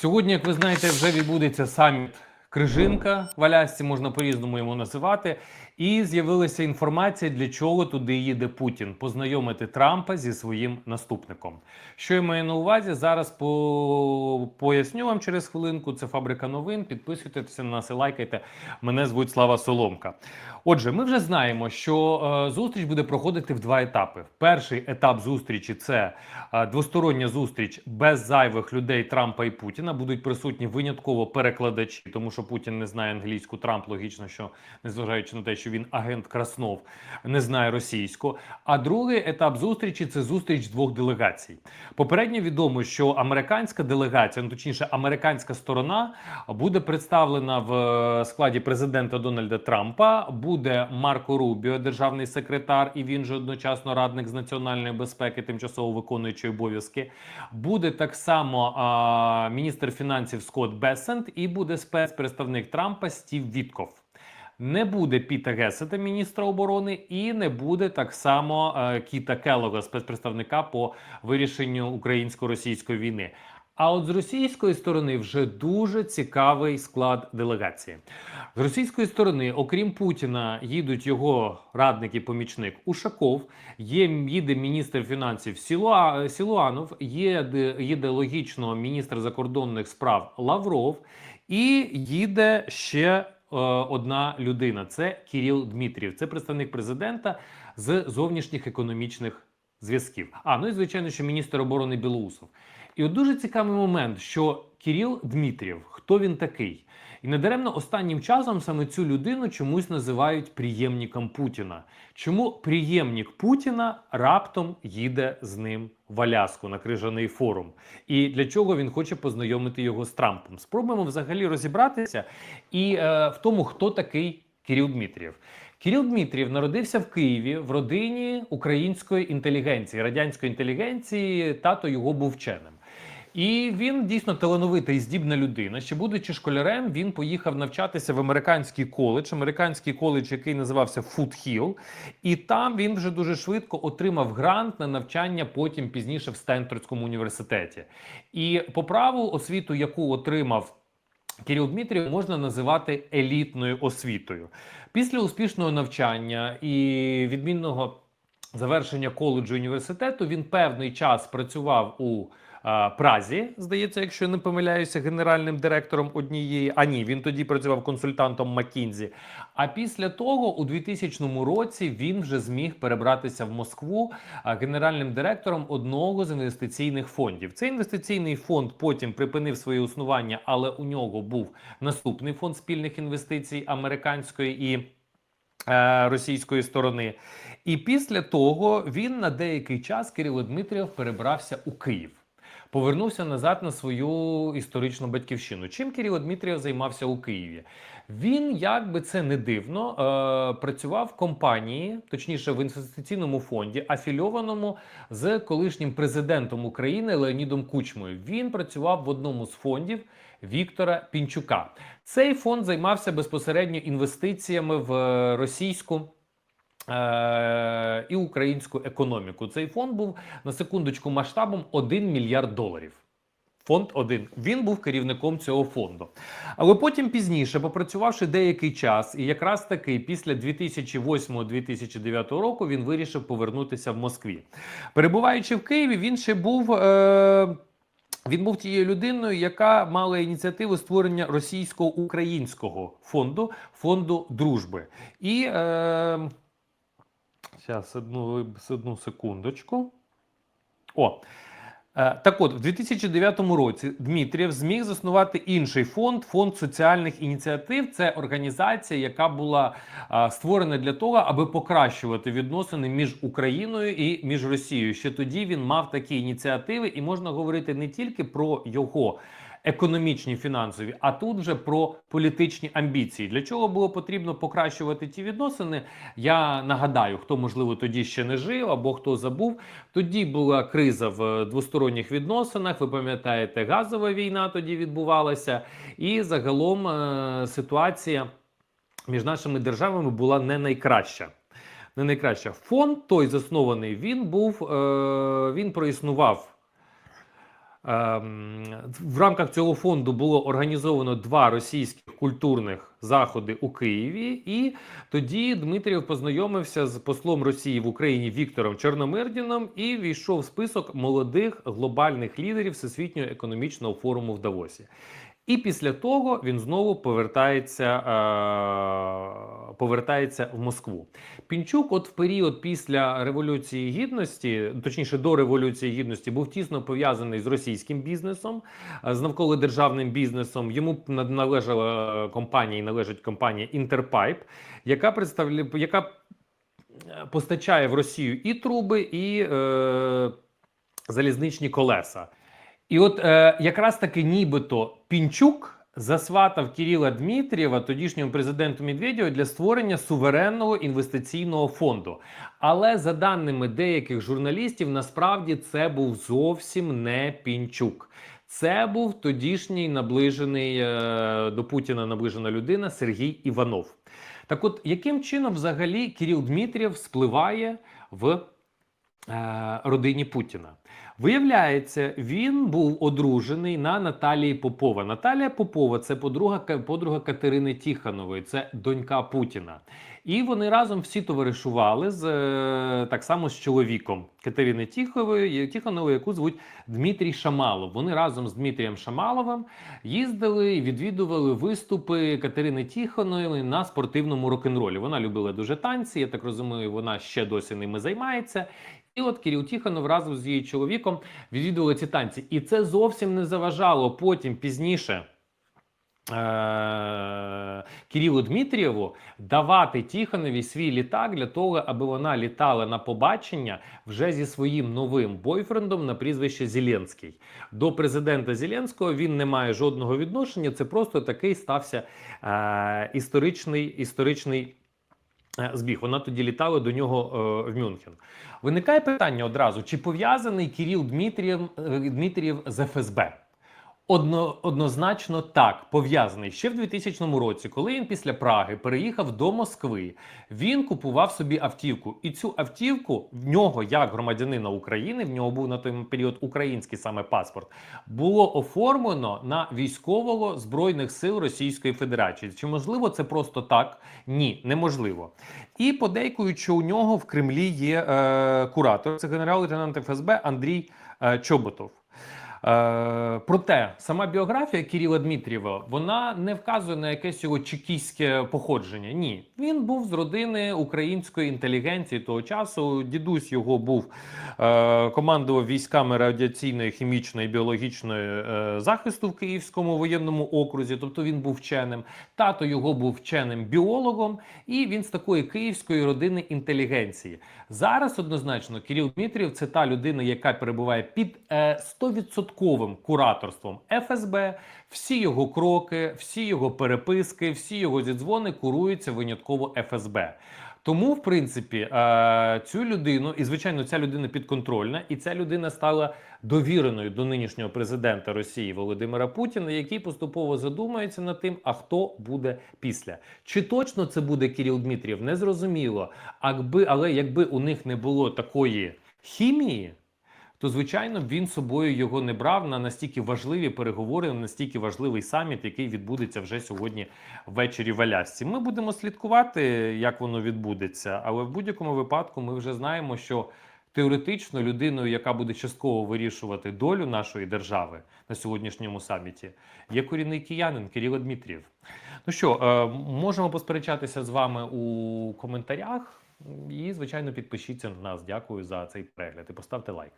Сьогодні, як ви знаєте, вже відбудеться саміт Крижинка в Алясці, можна по-різному йому називати. І з'явилася інформація, для чого туди їде Путін познайомити Трампа зі своїм наступником. Що я маю на увазі? Зараз по... поясню вам через хвилинку. Це фабрика новин. Підписуйтесь на нас і лайкайте. Мене звуть Слава Соломка. Отже, ми вже знаємо, що е, зустріч буде проходити в два етапи. Перший етап зустрічі це е, двостороння зустріч без зайвих людей Трампа і Путіна. Будуть присутні винятково перекладачі, тому що Путін не знає англійську. Трамп логічно, що незважаючи на те, що він агент Краснов, не знає російську. А другий етап зустрічі це зустріч двох делегацій. Попередньо відомо, що американська делегація, ну точніше, американська сторона буде представлена в е, складі президента Дональда Трампа. Буде Марко Рубіо, державний секретар, і він же одночасно радник з національної безпеки, тимчасово виконуючий обов'язки. Буде так само а, міністр фінансів Скотт Бесент і буде спецпредставник Трампа Стів Вітков. Не буде Піта Гесета, міністра оборони, і не буде так само е, Кіта Келлога, спецпредставника по вирішенню українсько-російської війни. А от з російської сторони вже дуже цікавий склад делегації. З російської сторони, окрім Путіна, їдуть його радник і помічник Ушаков, є їде міністр фінансів Сілуа, Сілуанов, є їде логічно міністр закордонних справ Лавров, і їде ще е, одна людина. Це Кіріл Дмитрів. Це представник президента з зовнішніх економічних зв'язків. А ну і звичайно, що міністр оборони Білоусов. І от дуже цікавий момент, що Кіріл Дмитрів, хто він такий? І недаремно останнім часом саме цю людину чомусь називають приємником Путіна. Чому приємник Путіна раптом їде з ним в Аляску на крижаний форум? І для чого він хоче познайомити його з Трампом? Спробуємо взагалі розібратися і е, в тому, хто такий Кіріл Дмитрів. Кирил Дмитрів народився в Києві в родині української інтелігенції, радянської інтелігенції. Тато його був вченим. І він дійсно талановита і здібна людина. Ще будучи школярем, він поїхав навчатися в американський коледж, американський коледж, який називався Фудхіл. І там він вже дуже швидко отримав грант на навчання потім пізніше в Стенфордському університеті. І по праву освіту, яку отримав. Кирил Дмитрів можна називати елітною освітою. Після успішного навчання і відмінного завершення коледжу університету він певний час працював у а, Празі, здається, якщо я не помиляюся, генеральним директором однієї. А ні, він тоді працював консультантом Маккінзі. А після того, у 2000 році, він вже зміг перебратися в Москву а, генеральним директором одного з інвестиційних фондів. Цей інвестиційний фонд потім припинив своє існування, але у нього був наступний фонд спільних інвестицій американської і. Е, Російської сторони, і після того він на деякий час Кирило Дмитрієв перебрався у Київ. Повернувся назад на свою історичну батьківщину. Чим Кирило Дмитрієв займався у Києві? Він, як би це не дивно, е, працював в компанії, точніше в інвестиційному фонді, афільованому з колишнім президентом України Леонідом Кучмою. Він працював в одному з фондів Віктора Пінчука. Цей фонд займався безпосередньо інвестиціями в е, російську. е, І українську економіку. Цей фонд був на секундочку масштабом 1 мільярд доларів. Фонд 1. Він був керівником цього фонду. Але потім пізніше, попрацювавши деякий час, і якраз таки після 2008-2009 року він вирішив повернутися в Москві. Перебуваючи в Києві, він ще був. Е- він був тією людиною, яка мала ініціативу створення російсько-українського фонду фонду дружби. І е, зараз одну, одну секундочку. О. Е, Так от, в 2009 році Дмитрієв зміг заснувати інший фонд фонд соціальних ініціатив. Це організація, яка була е, створена для того, аби покращувати відносини між Україною і між Росією. Ще тоді він мав такі ініціативи, і можна говорити не тільки про його. Економічні фінансові, а тут вже про політичні амбіції. Для чого було потрібно покращувати ті відносини? Я нагадаю, хто можливо тоді ще не жив або хто забув. Тоді була криза в двосторонніх відносинах. Ви пам'ятаєте, газова війна тоді відбувалася, і загалом е, ситуація між нашими державами була не найкраща. Не найкраща. Фонд той заснований. Він був е, він проіснував В рамках цього фонду було організовано два російських культурних заходи у Києві, і тоді Дмитрів познайомився з послом Росії в Україні Віктором Чорномирдіном і війшов в список молодих глобальних лідерів Всесвітнього економічного форуму в Давосі. І після того він знову повертається, е, повертається в Москву. Пінчук, от в період після Революції Гідності, точніше до Революції Гідності, був тісно пов'язаний з російським бізнесом, е, з навколодержавним бізнесом. Йому належала компанія, і належить компанія Інтерпайп, яка представляє, яка е, постачає в Росію і труби, і е, залізничні колеса. І от е, якраз таки нібито Пінчук засватав Кирила Дмитрієва, тодішньому президенту Медведєва, для створення суверенного інвестиційного фонду. Але за даними деяких журналістів, насправді це був зовсім не Пінчук. Це був тодішній наближений е, до Путіна наближена людина Сергій Іванов. Так от, яким чином взагалі Кирил Дмитрієв спливає в е, родині Путіна? Виявляється, він був одружений на Наталії Попова. Наталія Попова це подруга, подруга Катерини Тіханової, це донька Путіна. І вони разом всі товаришували з е, так само з чоловіком Катерини Тіхової, Тіханової, яку звуть Дмитрій Шамалов. Вони разом з Дмитрієм Шамаловим їздили і відвідували виступи Катерини Тіхонової на спортивному рок-н-ролі. Вона любила дуже танці. Я так розумію, вона ще досі ними займається. І от Кирил Тіханов разом з її чоловіком відвідували ці танці. І це зовсім не заважало потім пізніше. е, Кирилу Дмитрієву давати Тіханові свій літак для того, аби вона літала на побачення вже зі своїм новим бойфрендом на прізвище Зеленський. До президента Зеленського він не має жодного відношення. Це просто такий стався е, історичний, історичний збіг. Вона тоді літала до нього е, в Мюнхен. Виникає питання одразу: чи пов'язаний Кирил Дмитрієв, е, Дмитрієв з ФСБ? Одно, однозначно так пов'язаний ще в 2000 році, коли він після Праги переїхав до Москви. Він купував собі автівку, і цю автівку в нього, як громадянина України, в нього був на той період український саме паспорт, було оформлено на військового збройних сил Російської Федерації. Чи можливо це просто так? Ні, неможливо. І подейкують, що у нього в Кремлі є е, куратор, це генерал-лейтенант ФСБ Андрій е, Чоботов. Е, Проте сама біографія Кирила Дмитрієва вона не вказує на якесь його чекійське походження. Ні, він був з родини української інтелігенції того часу. Дідусь його був е, командував військами радіаційної, хімічної біологічної е, захисту в Київському воєнному окрузі. Тобто він був вченим. Тато його був вченим біологом, і він з такої київської родини інтелігенції. Зараз однозначно Кирил Дмитрів це та людина, яка перебуває під е, 100% випадковим кураторством ФСБ всі його кроки, всі його переписки, всі його зідзвони куруються винятково ФСБ. Тому, в принципі, е, цю людину, і звичайно, ця людина підконтрольна, і ця людина стала довіреною до нинішнього президента Росії Володимира Путіна, який поступово задумається над тим, а хто буде після. Чи точно це буде Кіріл Дмитрів, не зрозуміло. Аби, але якби у них не було такої хімії то звичайно він собою його не брав на настільки важливі переговори, на настільки важливий саміт, який відбудеться вже сьогодні ввечері в Алясці. Ми будемо слідкувати, як воно відбудеться, але в будь-якому випадку ми вже знаємо, що теоретично людиною, яка буде частково вирішувати долю нашої держави на сьогоднішньому саміті, є корінний киянин Кирило Дмитрієв. Ну що, е, можемо посперечатися з вами у коментарях. І, звичайно, підпишіться на нас. Дякую за цей перегляд і поставте лайк.